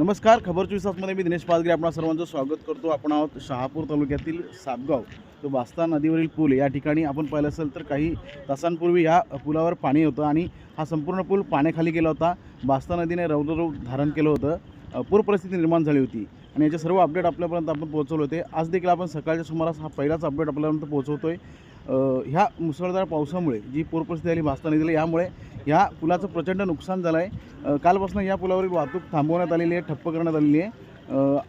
नमस्कार खबर चोवीस तासमध्ये मी दिनेश पाचगरे आपणा सर्वांचं स्वागत करतो. आपण आहोत शहापूर तालुक्यातील सापगाव तो बास्ता नदीवरील पूल या ठिकाणी आपण पाहिलं असेल तर काही तासांपूर्वी या पुलावर पाणी होतं आणि हा संपूर्ण पूल पाण्याखाली गेला होता. बास्ता नदीने रौद्ररूप धारण केलं होतं. पूर परिस्थिती निर्माण झाली होती आणि याचे सर्व अपडेट आपल्यापर्यंत आपण पोहोचवले होते. आज देखील आपण सकाळच्या सुमारास हा पहिलाच अपडेट आपल्यापर्यंत पोहोचवतो आहे ह्या मुसळधार पावसामुळे जी पूरपरिस्थिती आली बास्ता नदीला यामुळे ह्या पुलाचं प्रचंड नुकसान झालं आहे कालपासून या पुलावरील वाहतूक थांबवण्यात आलेली आहे ठप्प करण्यात आलेली आहे.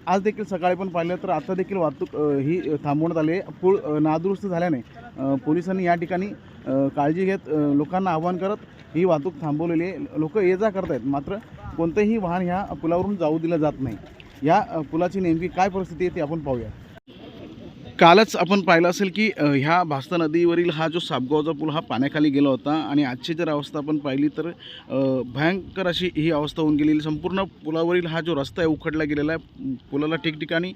आज देखील सकाळी पण पाहिलं तर आता देखील वाहतूक ही थांबवण्यात आली आहे. पूल नादुरुस्त झाल्याने पोलिसांनी या ठिकाणी काळजी घेत लोकांना आवाहन करत ही वाहतूक थांबवलेली आहे. लोक ये जा करत आहेत मात्र कोणतंही वाहन ह्या पुलावरून जाऊ दिलं जात नाही. या पुलाची नेमकी काय परिस्थिती आहे ती आपण पाहूया. कालच आपण पाहिलं असेल की ह्या भास्ता नदीवरील हा जो सापगावचा पूल हा पाण्याखाली गेला होता आणि आजची जर अवस्था आपण पाहिली तर भयंकर अशी ही अवस्था होऊन गेलेली. संपूर्ण पुलावरील हा जो रस्ता आहे उखडला गेलेला आहे. पुलाला ठिकठिकाणी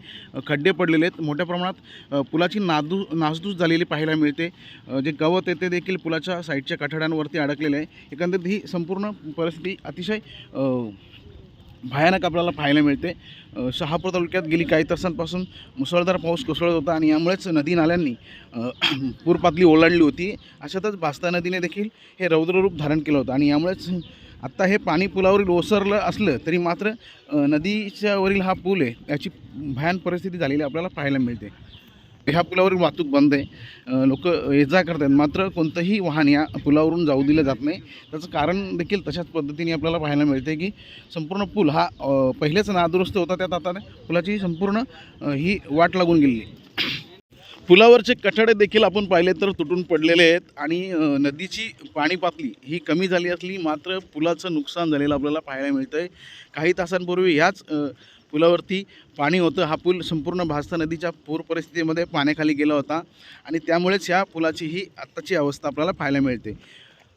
खड्डे पडलेले आहेत. मोठ्या प्रमाणात पुलाची नादू नासधूस झालेली पाहायला मिळते. जे गवत आहे ते देखील पुलाच्या साईडच्या कठड्यांवरती अडकलेलं आहे. एकंदरीत ही संपूर्ण परिस्थिती अतिशय भयानक आपल्याला पाहायला मिळते. शहापूर तालुक्यात गेली काही तासांपासून मुसळधार पाऊस कोसळत होता आणि यामुळेच नदी नाल्यांनी पूरपातली ओलांडली होती. अशातच भास्ता नदीने देखील हे रौद्ररूप धारण केलं होतं आणि यामुळेच आत्ता हे पाणी पुलावरील ओसरलं असलं तरी मात्र नदीच्यावरील हा पूल आहे याची भयान परिस्थिती झालेली आपल्याला पाहायला मिळते. ह्या पुलावरील वाहतूक बंद आहे. लोक ये जा आहेत मात्र कोणतंही वाहन या पुलावरून जाऊ दिलं जात नाही. त्याचं कारण देखील तशाच पद्धतीने आपल्याला पाहायला मिळते की संपूर्ण पूल हा पहिलेच नादुरुस्त होता त्यात आता पुलाची संपूर्ण ही वाट लागून गेलेली पुलावरचे कठडे देखील आपण पाहिले तर तुटून पडलेले आहेत आणि नदीची पाणी पातळी ही कमी झाली असली मात्र पुलाचं नुकसान झालेलं आपल्याला पाहायला मिळतं आहे काही तासांपूर्वी ह्याच पुलावरती पाणी होतं. हा पूल संपूर्ण भास्ता नदीच्या पूर परिस्थितीमध्ये पाण्याखाली गेला होता आणि त्यामुळेच ह्या पुलाची ही आत्ताची अवस्था आपल्याला पाहायला मिळते.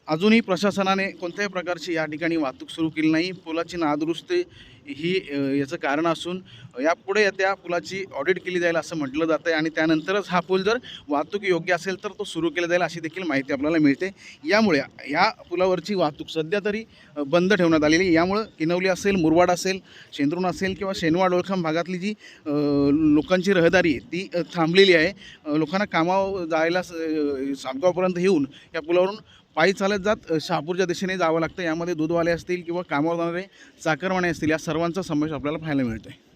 अजूनही प्रशासनाने कोणत्याही प्रकारची या ठिकाणी वाहतूक सुरू केली नाही. पुलाची नादुरुस्ती ही याचं कारण असून यापुढे त्या पुलाची ऑडिट केली जाईल असं म्हटलं जातं आहे आणि त्यानंतरच हा पूल जर वाहतूक योग्य असेल तर तो सुरू केला जाईल अशी देखील माहिती आपल्याला मिळते. यामुळे या पुलावरची वाहतूक सध्या तरी बंद ठेवण्यात आलेली आहे. यामुळं किनवली असेल मुरवाड असेल शेंद्रून असेल किंवा शेनवाड ओळखाम भागातली जी लोकांची रहदारी आहे ती थांबलेली आहे. लोकांना कामावर जायला सामगावपर्यंत येऊन या पुलावरून पायी चालत जात शहापूरच्या दिशेने जावं लागतं. यामध्ये दूधवाले असतील किंवा कामावर जाणारे चाकरवाणे असतील या सर्वांचा समावेश आपल्याला पाहायला मिळतो आहे